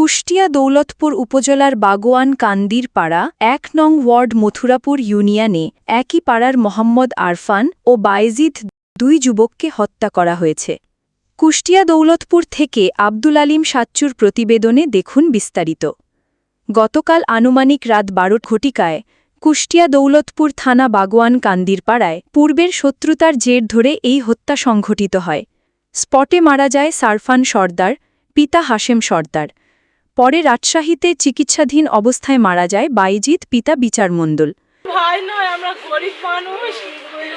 কুষ্টিয়া দৌলতপুর উপজেলার বাগোয়ান কান্দির পাড়া, এক নং ওয়ার্ড মথুরাপুর ইউনিয়নে একই পাড়ার মোহাম্মদ আরফান ও বাইজিদ দুই যুবককে হত্যা করা হয়েছে। কুষ্টিয়া দৌলতপুর থেকে আব্দুল আলিম সাচ্চুর প্রতিবেদনে দেখুন বিস্তারিত। গতকাল আনুমানিক রাত বারো ঘটিকায় কুষ্টিয়া দৌলতপুর থানা বাগোয়ান কান্দির পাড়ায় পূর্বের শত্রুতার জের ধরে এই হত্যা সংঘটিত হয়। স্পটে মারা যায় সারফান সর্দার, পিতা হাশেম সর্দার। পরে রাজশাহীতে চিকিৎসাধীন অবস্থায় মারা যায় বাইজিৎ পিতা বিচার মণ্ডল ভাই নয় আমরা গরিব মানুষ।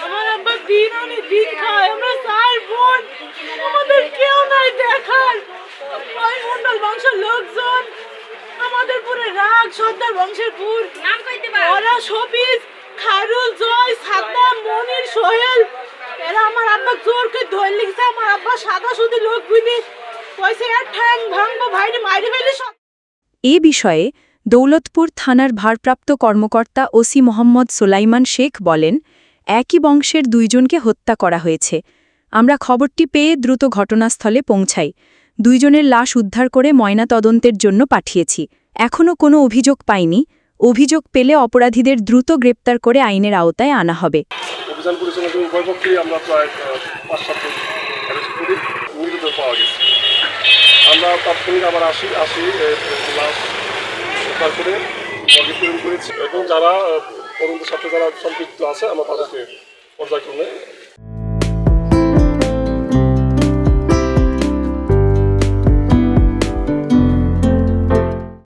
আমার আব্বা দিন আনে দিন খায়। আমরা চার বোন। আমাদের কেউ নাই দেখার। ভাই মন্ডল বংশের লোকজন। আমাদের পুরো রাগ সর্দার বংশের পুর। নাম কইতে পার। ওরা শফিজ খায়রুল জয় মনির সোহেল। এরা আমার আব্বা জোর করে ধরে লিখছে আমার আব্বা সাদা সুদি লোক বুঝি। কইছে আর ঠ্যাং ভাঙবো ভাইরে মাইরে এ বিষয়ে দৌলতপুর থানার ভারপ্রাপ্ত কর্মকর্তা ওসি মোহাম্মদ সোলাইমান শেখ বলেন, একই বংশের দুইজনকে হত্যা করা হয়েছে। আমরা খবরটি পেয়ে দ্রুত ঘটনাস্থলে পৌঁছাই। দুইজনের লাশ উদ্ধার করে ময়নাতদন্তের জন্য পাঠিয়েছি। এখনও কোনো অভিযোগ পাইনি। অভিযোগ পেলে অপরাধীদের দ্রুত গ্রেপ্তার করে আইনের আওতায় আনা হবে। আমরা তাৎক্ষণিক আবার আসি আসি লাশ উদ্ধার করে করেছি। এবং যারা ছাত্র সাথে যারা সম্পৃক্ত আছে, আমরা তাদেরকে পর্যায়ক্রমে